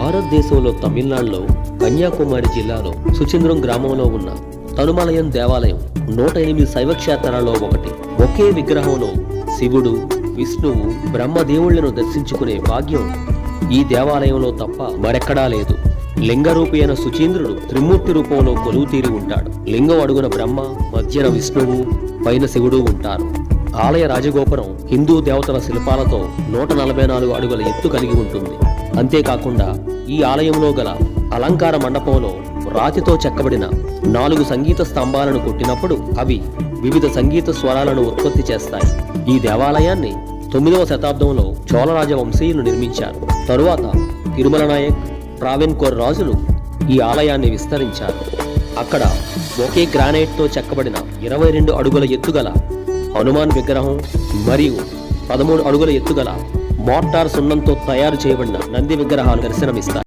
భారతదేశంలో తమిళనాడులో కన్యాకుమారి జిల్లాలో సుచింద్రం గ్రామంలో ఉన్న తనుమలయం దేవాలయం నూట ఎనిమిది శైవ క్షేత్రాల్లో ఒకటి. ఒకే విగ్రహంలో శివుడు విష్ణువు బ్రహ్మదేవుళ్ళను దర్శించుకునే భాగ్యం ఈ దేవాలయంలో తప్ప మరెక్కడా లేదు. లింగరూపి అయిన సుచీంద్రుడు త్రిమూర్తి రూపంలో కొలువు తీరి ఉంటాడు. లింగం అడుగున బ్రహ్మ మధ్యన విష్ణువు పైన శివుడు ఉంటారు. ఆలయ రాజగోపురం హిందూ దేవతల శిల్పాలతో నూట నలభై నాలుగు అడుగుల ఎత్తు కలిగి ఉంటుంది. అంతేకాకుండా ఈ ఆలయంలో గల అలంకార మండపంలో రాతితో చెక్కబడిన నాలుగు సంగీత స్తంభాలను కొట్టినప్పుడు అవి వివిధ సంగీత స్వరాలను ఉత్పత్తి చేస్తాయి. ఈ దేవాలయాన్ని తొమ్మిదవ శతాబ్దంలో చోళరాజ వంశీయులు నిర్మించారు. తరువాత తిరుమల నాయక్ ట్రావెన్కోర్ రాజులు ఈ ఆలయాన్ని విస్తరించారు. అక్కడ ఒకే గ్రానైట్తో చెక్కబడిన ఇరవై రెండు అడుగుల ఎత్తుగల హనుమాన్ విగ్రహం మరియు పదమూడు అడుగుల ఎత్తుగల మోర్టార్ సున్నంతో తయారు చేయబడిన నంది విగ్రహాలు దర్శనమిస్తాయి.